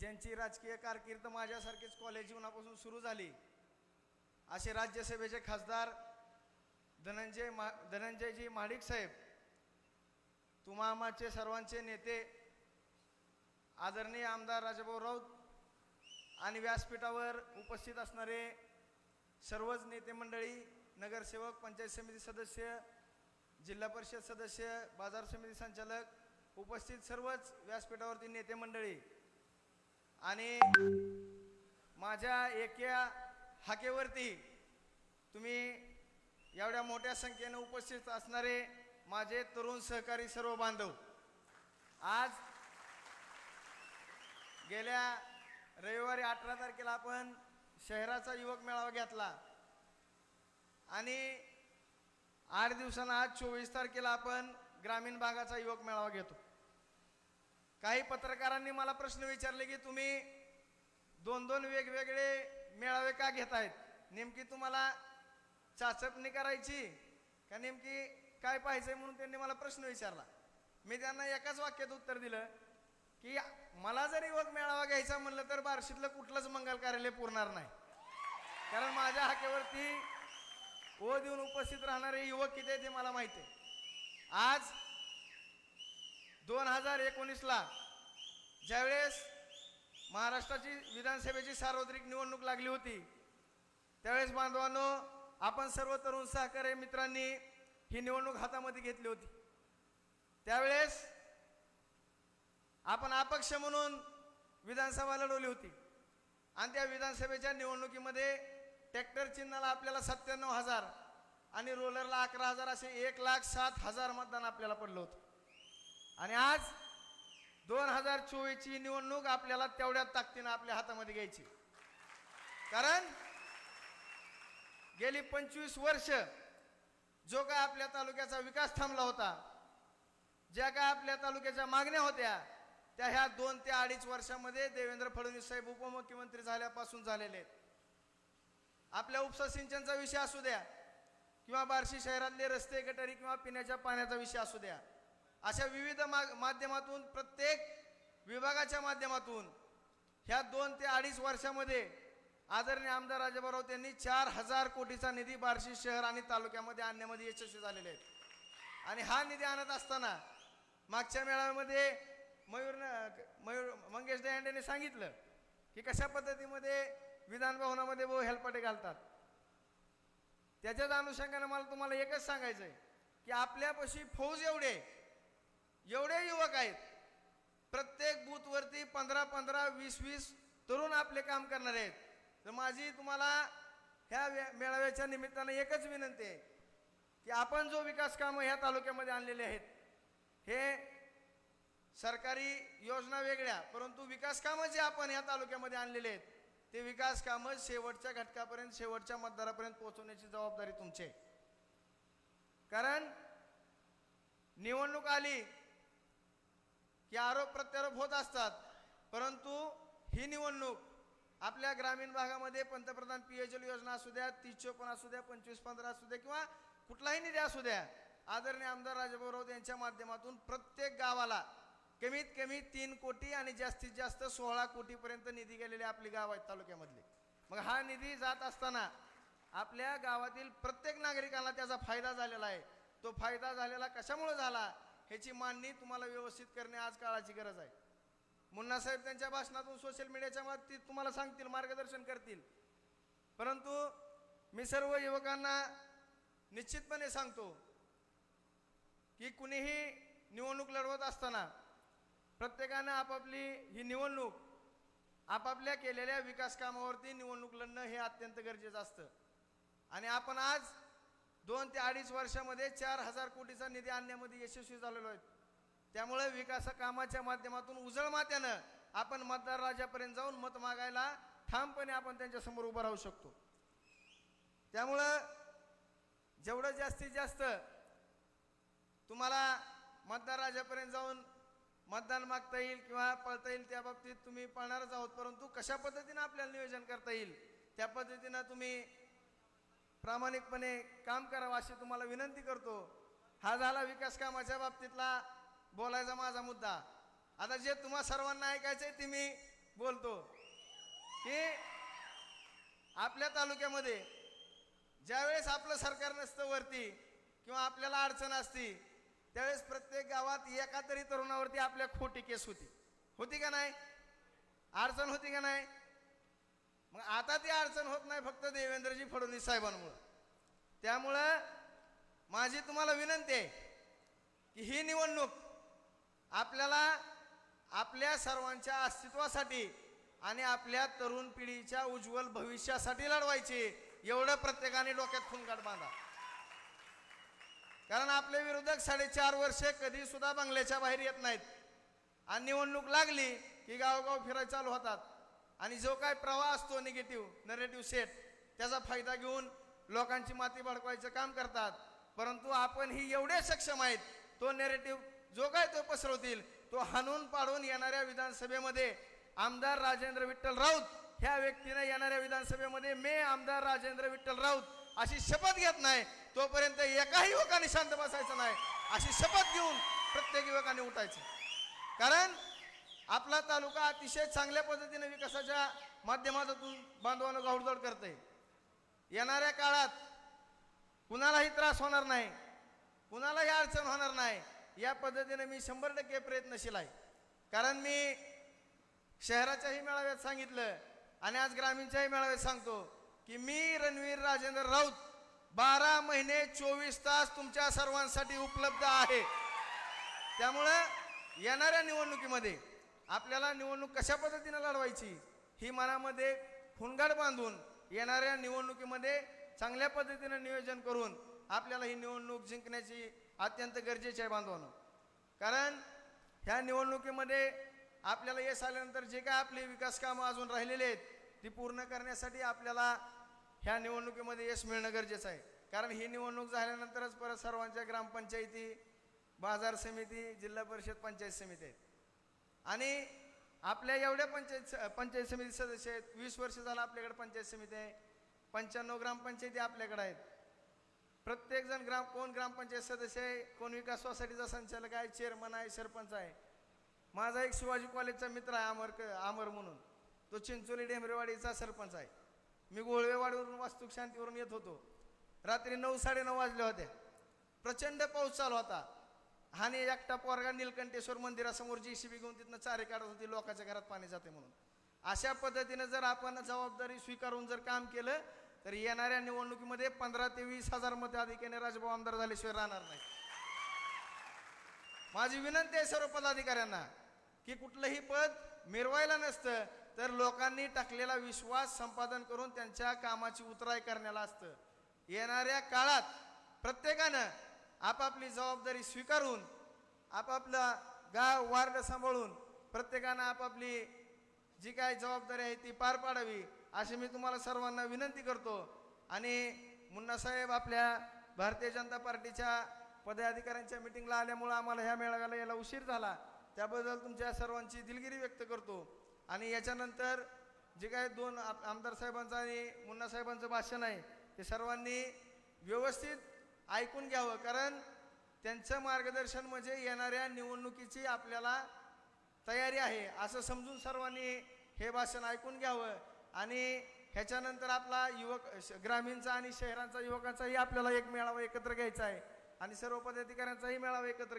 ज्यांची राजकीय कारकीर्द माझ्यासारखीच कॉलेज जीवनापासून सुरू झाली असे राज्यसभेचे खासदार धनंजय मा धनंजयजी महाडिक साहेब तुमामाचे सर्वांचे नेते आदरणीय आमदार राजाभाऊ राऊत आणि व्यासपीठावर उपस्थित असणारे सर्वच नेते मंडळी नगरसेवक पंचायत समिती सदस्य जिल्हा परिषद सदस्य बाजार समिती संचालक उपस्थित सर्वच व्यासपीठावरती नेते मंडळी आणि माझ्या एका हाकेवरती तुम्ही एवढ्या मोठ्या संख्येने उपस्थित असणारे माझे तरुण सहकारी सर्व बांधव आज गेल्या रविवारी अठरा तारखेला आपण शहराचा युवक मेळावा घेतला आणि आठ दिवसांना आज चोवीस तारखेला आपण ग्रामीण भागाचा युवक मेळावा घेतो. काही पत्रकारांनी मला प्रश्न विचारले की तुम्ही दोन दोन वेगवेगळे मेळावे का घेत आहेत नेमकी तुम्हाला चाचपणी करायची का नेमकी काय पाहिजे म्हणून त्यांनी मला प्रश्न विचारला. मी त्यांना एकाच वाक्यात उत्तर दिलं की मला जर युवक मेळावा घ्यायचा म्हणलं तर बार्शीतलं कुठलंच मंगल कार्यालय पुरणार नाही. कारण माझ्या हाकेवरती ओ देऊन उपस्थित राहणारे युवक किती आहे ते मला माहिती आहे. आज दोन हजार एकोणीसला ज्यावेळेस महाराष्ट्राची विधानसभेची सार्वत्रिक निवडणूक लागली होती त्यावेळेस बांधवांनो आपण सर्व तरुण सहकारी मित्रांनी ही निवडणूक हातामध्ये घेतली होती. त्यावेळेस आपण अपक्ष म्हणून विधानसभा लढवली होती. आणि त्या विधानसभेच्या निवडणुकीमध्ये ट्रॅक्टर चिन्हाला आपल्याला सत्त्याण्णव हजार आणि रोलरला अकरा हजार असे एक लाख सात हजार मतदान आपल्याला पडलं होतं. आणि आज दोन हजार चोवीसची निवडणूक आपल्याला तेवढ्या ताकदीनं आपल्या हातामध्ये घ्यायची. कारण गेली पंचवीस वर्ष जो काय आपल्या तालुक्याचा विकास थांबला होता ज्या काय आपल्या तालुक्याच्या मागण्या होत्या त्या ह्या दोन ते अडीच वर्षामध्ये देवेंद्र फडणवीस साहेब उपमुख्यमंत्री झाल्यापासून झालेले आहेत. आपल्या उपसा सिंचनचा विषय असू द्या किंवा बार्शी शहरातले रस्ते गटारी किंवा पिण्याच्या पाण्याचा विषय असू द्या अशा विविध मा- माध्यमातून प्रत्येक विभागाच्या माध्यमातून ह्या दोन ते अडीच वर्षामध्ये आदरणीय आमदार राजाभाऊ त्यांनी चार हजार कोटीचा निधी बार्शी शहर आणि तालुक्यामध्ये आणण्यामध्ये यशस्वी झालेले आहेत. आणि हा निधी आणत असताना मागच्या मेळाव्यामध्ये मयूर मयूर मंगेश दयांडेने सांगितलं की कशा पद्धतीमध्ये विधानभवनामध्ये भाऊ हेलपाटे घालतात. त्याच्याच अनुषंगाने मला तुम्हाला एकच सांगायचं आहे की आपल्यापाशी फौज एवढे एवढे युवक आहेत. प्रत्येक बूथवरती पंधरा पंधरा वीस वीस तरुण आपले काम करणारे आहेत. तर माझी तुम्हाला ह्या मेळाव्याच्या निमित्तानं एकच विनंती आहे की आपण जो विकास कामं ह्या तालुक्यामध्ये आणलेले आहेत हे सरकारी योजना वेगळ्या परंतु विकास कामं जे आपण ह्या तालुक्यामध्ये आणलेले आहेत ते विकास कामं शेवटच्या घटकापर्यंत शेवटच्या मतदारापर्यंत पोहोचवण्याची जबाबदारी तुमची आहे. कारण निवडणूक आली की आरोप प्रत्यारोप होत असतात. परंतु ही निवडणूक आपल्या ग्रामीण भागामध्ये पंतप्रधान पी एच एल योजना असू द्या तीस चोपन्न असू द्या पंचवीस पंधरा असू द्या किंवा कुठलाही निधी असू द्या आदरणीय आमदार राजभाऊ राऊत यांच्या माध्यमातून प्रत्येक गावाला कमीत कमी तीन कोटी आणि जास्तीत जास्त सोळा कोटीपर्यंत निधी गेलेले आपली गाव आहेत तालुक्यामधले. मग हा निधी जात असताना आपल्या गावातील प्रत्येक नागरिकाला त्याचा फायदा झालेला आहे. तो फायदा झालेला कशामुळे झाला? ह्याची मांडणी तुम्हाला व्यवस्थित करणे आज काळाची गरज आहे. मुन्ना साहेब त्यांच्या भाषणातून सोशल मीडियाच्या बाबतीत तुम्हाला सांगतील मार्गदर्शन करतील. परंतु मी सर्व युवकांना निश्चितपणे सांगतो की कुणीही निवडणूक लढवत असताना प्रत्येकानं आपापली ही निवडणूक आपापल्या केलेल्या विकास कामावरती निवडणूक लढणं हे अत्यंत गरजेचं असतं. आणि आपण आज दोन ते अडीच वर्षामध्ये चार हजार कोटीचा निधी आणण्यामध्ये यशस्वी झालेलो आहे त्यामुळे विकास कामाच्या माध्यमातून उजळ मात्यानं आपण मतदार राजापर्यंत जाऊन मत मागायला ठामपणे आपण त्यांच्यासमोर उभं राहू शकतो. त्यामुळं जेवढं जास्तीत जास्त तुम्हाला मतदार राजापर्यंत जाऊन मतदान मागता येईल किंवा पळता येईल त्या बाबतीत तुम्ही पळणारच आहोत परंतु कशा पद्धतीनं आपल्याला नियोजन करता येईल त्या पद्धतीनं तुम्ही प्रामाणिकपणे काम करावं अशी तुम्हाला विनंती करतो. हा झाला विकास कामाच्या बाबतीतला बोलायचा माझा मुद्दा. आता जे तुम्हा सर्वांना ऐकायचं आहे ते मी बोलतो. की आपल्या तालुक्यामध्ये ज्यावेळेस आपलं सरकार नसतं वरती किंवा आपल्याला अडचण असती त्यावेळेस प्रत्येक गावात एका तरी तरुणावरती आपल्या खोटी केस होती. होती का नाही? अडचण होती का नाही? मग आता ती अडचण होत नाही फक्त देवेंद्रजी फडणवीस साहेबांमुळं. त्यामुळं माझी तुम्हाला विनंती आहे की ही निवडणूक आपल्याला आपल्या सर्वांच्या अस्तित्वासाठी आणि आपल्या तरुण पिढीच्या उज्ज्वल भविष्यासाठी लढवायची. एवढं प्रत्येकाने डोक्यात खुनगाट बांधा. कारण आपले विरोधक साडेचार वर्ष कधी सुद्धा बंगल्याच्या बाहेर येत नाहीत. आणि निवडणूक लागली की गावोगाव फिरायला चालू होतात. आणि जो काय प्रवाह असतो निगेटिव्ह नरेटिव्ह सेट त्याचा फायदा घेऊन लोकांची माती भडकवायचं काम करतात. परंतु आपण ही एवढे सक्षम आहेत तो नेरेटिव्ह जो काय तो पसरवतील तो हाणून पाडून येणाऱ्या विधानसभेमध्ये आमदार राजेंद्र विठ्ठल राऊत ह्या व्यक्तीने येणाऱ्या विधानसभेमध्ये मे आमदार राजेंद्र विठ्ठल राऊत अशी शपथ घेत नाही तोपर्यंत एकाही युवकाने शांत बसायचं नाही अशी शपथ घेऊन प्रत्येक युवकाने उठायचं. कारण आपला तालुका अतिशय चांगल्या पद्धतीने विकासाच्या माध्यमातून बांधवानं गावडोड करते येणाऱ्या काळात कुणालाही त्रास होणार नाही कुणालाही अडचण होणार नाही या पद्धतीने मी शंभर टक्के प्रयत्नशील आहे. कारण मी शहराच्याही मेळाव्यात सांगितलं आणि आज ग्रामीणच्याही मेळाव्यात सांगतो की मी रणवीर राजेंद्र राऊत बारा महिने चोवीस तास तुमच्या सर्वांसाठी उपलब्ध आहे. त्यामुळं येणाऱ्या निवडणुकीमध्ये आपल्याला निवडणूक कशा पद्धतीने लढवायची? ही मनामध्ये फुनगाड बांधून येणाऱ्या निवडणुकीमध्ये चांगल्या पद्धतीने नियोजन करून आपल्याला ही निवडणूक जिंकण्याची अत्यंत गरजेची आहे बांधवानं. कारण ह्या निवडणुकीमध्ये आपल्याला यश आल्यानंतर जे काय आपले विकास कामं अजून राहिलेले आहेत ती पूर्ण करण्यासाठी आपल्याला ह्या निवडणुकीमध्ये यश मिळणं गरजेचं आहे. कारण ही निवडणूक झाल्यानंतरच परत सर्वांच्या ग्रामपंचायती बाजार समिती जिल्हा परिषद पंचायत समिती आहेत. आणि आपल्या एवढ्या पंचायत स- पंचायत समिती सदस्य आहेत. वीस वर्ष झालं आपल्याकडे पंचायत समिती आहे. पंच्याण्णव ग्रामपंचायती आपल्याकडे आहेत. प्रत्येकजण ग्राम कोण ग्रामपंचायत सदस्य आहे कोण विकास सोसायटीचा संचालक आहे चेअरमन आहे सरपंच आहे. माझा एक शिवाजी कॉलेजचा मित्र आहे अमर क- अमर म्हणून. तो चिंचोली डेंबरेवाडीचा सरपंच आहे. मी गोळवेवाडीवरून वास्तुक शांतीवरून येत होतो. रात्री नऊ साडेनऊ वाजले होते प्रचंड पाऊस चालू होता. आणि एकटा पोरगा निलकंठेश्वर मंदिरासमोर जी सी बी घेऊन तिथनं चारे काढत होती लोकांच्या घरात पाणी जाते म्हणून. अशा पद्धतीनं जर आपण जबाबदारी स्वीकारून जर काम केलं तर येणाऱ्या निवडणुकीमध्ये पंधरा ते वीस हजार मताधिक्याने राजभाऊ आमदार झाल्याशिवाय राहणार नाही. माझी विनंती आहे सर्व पदाधिकाऱ्यांना की कुठलंही पद मिरवायला नसतं तर लोकांनी टाकलेला विश्वास संपादन करून त्यांच्या कामाची उतराई करण्याला असतं. येणाऱ्या काळात प्रत्येकानं आपापली जबाबदारी स्वीकारून आपापला गाव वार्ड सांभाळून प्रत्येकानं आपापली जी काय जबाबदारी आहे ती पार पाडावी अशी मी तुम्हाला सर्वांना विनंती करतो. आणि मुन्नासाहेब आपल्या भारतीय जनता पार्टीच्या पदाधिकाऱ्यांच्या मिटिंगला आल्यामुळं आम्हाला ह्या मेळाव्याला यायला उशीर झाला. त्याबद्दल तुमच्या सर्वांची दिलगिरी व्यक्त करतो. आणि याच्यानंतर जे काय दोन आमदार साहेबांचं आणि मुन्ना साहेबांचं भाषण आहे ते सर्वांनी व्यवस्थित ऐकून घ्यावं कारण त्यांचं मार्गदर्शन म्हणजे येणाऱ्या निवडणुकीची आपल्याला तयारी आहे. असं समजून सर्वांनी हे भाषण ऐकून घ्यावं. आणि ह्याच्यानंतर आपला युवक श- ग्रामीणचा आणि शहरांचा युवकांचाही आपल्याला एक मेळावा एकत्र घ्यायचा आहे. आणि सर्व पदाधिकाऱ्यांचाही मेळावा एकत्र